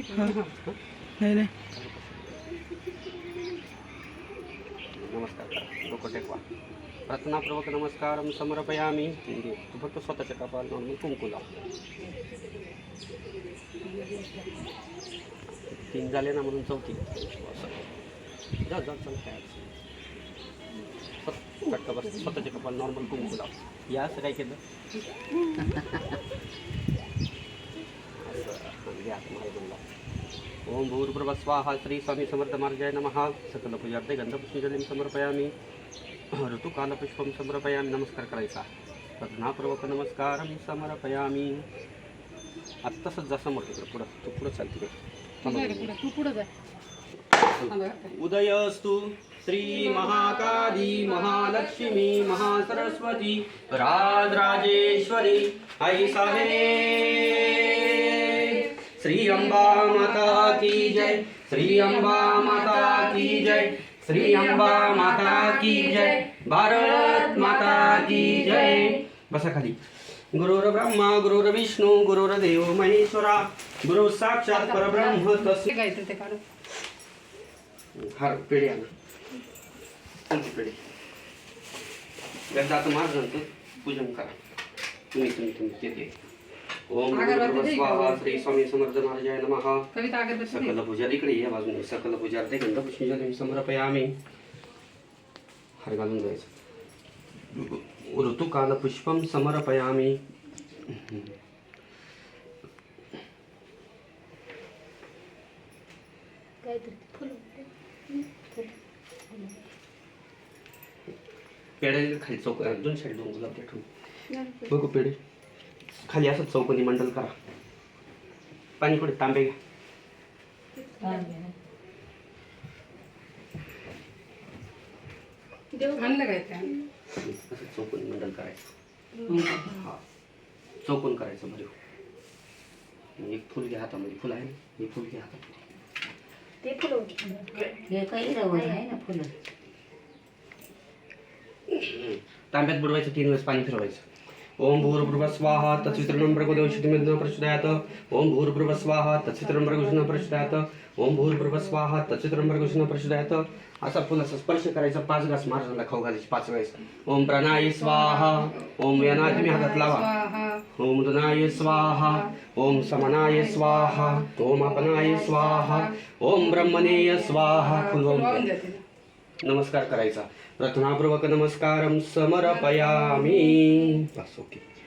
नाही नाही नमस्कार करा डोकं टेकवा. प्रार्थनापूर्वक नमस्कार समर्पयामी. म्हणजे तू फक्त स्वतःच्या कपाल नॉर्मल कुंकू लाव तीन झाले ना म्हणून चौथी. जा जा चल काय अडचण स्वतःच्या कपाल नॉर्मल कुंकू लाव. या असं काय केलं असं घ्या तुम्हाला बोलला ओम भूर्भुव स्वाहा श्री स्वामी समर्थ नमः। सकल पूजार्थे गंधपुष्पजलीं समर्पयामी। ऋतुकालपुष्पं समर्पयामी। नमस्कार करायचा। प्रज्ञापूर्वक नमस्कार समर्पयामी। आता तसंच जा समोर तिकडं पुढं तू पुढं चाल तिकडे. तू पुढे जा. उदयस्तु श्री महाकाली महालक्ष्मी महासरस्वती राजराजेश्वरी आई साहेब। श्री अंबा माता की जय। श्री अंबा माता की जय। श्री अंबा माता की जय। भारत माता की जय। बसा खाली। गुरुर ब्रह्मा गुरुर विष्णू गुरुर देव महेश्वरा। गुरु साक्षात परब्रह्म तस्मै गायचं ते काढून हार पेढे आणा. कोणती पेढे. माझं नंतर पूजन करा. तुम्ही तुम्ही तुम्ही ते ओम स्वाहा? श्री स्वामी समर्थ महाराजाय नमः। कविता अगरबत्ती सकल पूजा इकडे या बाजूने सकल पूजा ते गंध पुष्पजली समर्पयामी. हार घालून जायचं. ऋतुकाल पुष्पम समर्पयामी. पेढे खाली चौक दोन साईड दोन गुलाब ठेवून बघू पेढे. खाली असं चौकोनी मंडल करा. पाणी कुठे? तांबे घ्या. ते? असं चौकोनी मंडल करायचं. हा. चौकोन करायचं भरीव एक फुल घ्या हातामध्ये. फुल आहे? ना एक फुल घ्या हातामध्ये. हे काही रवळ आहे ना फुलं. तांब्यात बुडवायचं तीन वेळेस पाणी फिरवायचं. ओम भूर्भुव स्वाहा तत्वित्रं भृगोदौषधिमिदं प्रचोदयात। ओम भूर्भुव स्वाहा तत्वित्रं भृगोषण प्रचोदयात। ओम भूर्भुव स्वाहा तत्वित्रं भृगोषण प्रचोदयात। असा फुलाचा स्पर्श करायचा पाच घास महाराजांना खाऊ घालायचे पाच वेळेस. ओम प्रणाय स्वाहा ओम याना तुम्ही हातात लावा. ओम रुद्राय स्वाहा ओम समनाय स्वाहा ओम अपनाय स्वाहा ओम ब्रह्मणेय स्वाहा फुल नमस्कार करायचा. प्रार्थनापूर्वक नमस्कार समर्पयामी. बस ओके.